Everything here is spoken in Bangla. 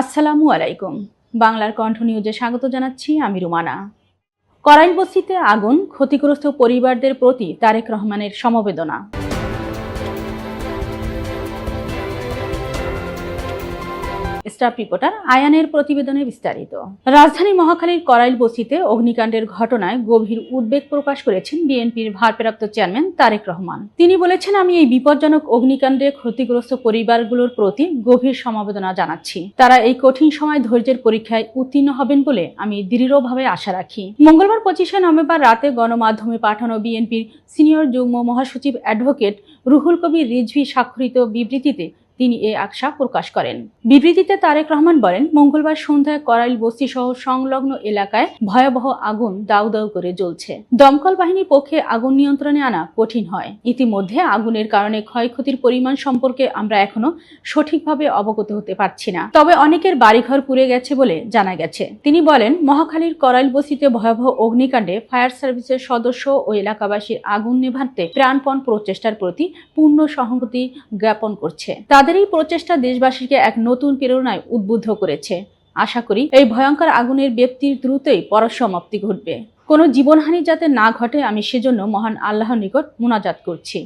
আসসালামু আলাইকুম। বাংলার কণ্ঠ নিউজে স্বাগত জানাচ্ছি আমি রুমানা। করাইল বস্তিতে আগুন, ক্ষতিগ্রস্ত পরিবারদের প্রতি তারেক রহমানের সমবেদনা। স্টাফ রিপোর্টার আয়ানের প্রতিবেদনে বিস্তারিত। রাজধানী মহাখালীর করাইল বস্তিতে অগ্নিকাণ্ডের ঘটনায় গভীর উদ্বেগ প্রকাশ করেছেন বিএনপির ভারপ্রাপ্ত চেয়ারম্যান তারেক রহমান। তিনি বলেছেন, আমি এই বিপজ্জনক অগ্নিকাণ্ডে ক্ষতিগ্রস্ত পরিবারগুলোর প্রতি গভীর সমবেদনা জানাচ্ছি। তারা এই কঠিন সময় ধৈর্যের পরীক্ষায় উত্তীর্ণ হবেন বলে আমি দৃঢ়ভাবে আশা রাখি। মঙ্গলবার পঁচিশে নভেম্বর রাতে গণমাধ্যমে পাঠানো বিএনপির সিনিয়র যুগ্ম মহাসচিব অ্যাডভোকেট রুহুল কবির রিজভি স্বাক্ষরিত বিবৃতিতে তিনি এ আশা প্রকাশ করেন। বিবৃতিতে তারেক রহমান বলেন, মঙ্গলবার সন্ধ্যায় করাইল বস্তি সহ সংলগ্ন এলাকায় ভয়াবহ আগুন দাউ দাউ করে জ্বলছে। দমকল বাহিনীর পক্ষে আগুন নিয়ন্ত্রণে আনা কঠিন হয়। ইতিমধ্যে আগুনের কারণে ক্ষয়ক্ষতির পরিমাণ সম্পর্কে আমরা এখনও সঠিকভাবে অবগত হতে পারছি না। তবে অনেকের বাড়িঘর পুড়ে গেছে বলে জানা গেছে। তিনি বলেন, মহাখালীর করাইল বস্তিতে ভয়াবহ অগ্নিকাণ্ডে ফায়ার সার্ভিসের সদস্য ও এলাকাবাসীর আগুন নেভাতে প্রাণপণ প্রচেষ্টার প্রতি পূর্ণ সহমতি জ্ঞাপন করছে। তাদের এই প্রচেষ্টা দেশবাসীকে এক নতুন প্রেরণায় উদ্বুদ্ধ করেছে। আশা করি এই ভয়ঙ্কর আগুনের ব্যক্তির দ্রুতই পরসমাপ্তি ঘটবে। কোনো জীবনহানি যাতে না ঘটে, আমি সেজন্য মহান আল্লাহর নিকট মোনাজাত করছি।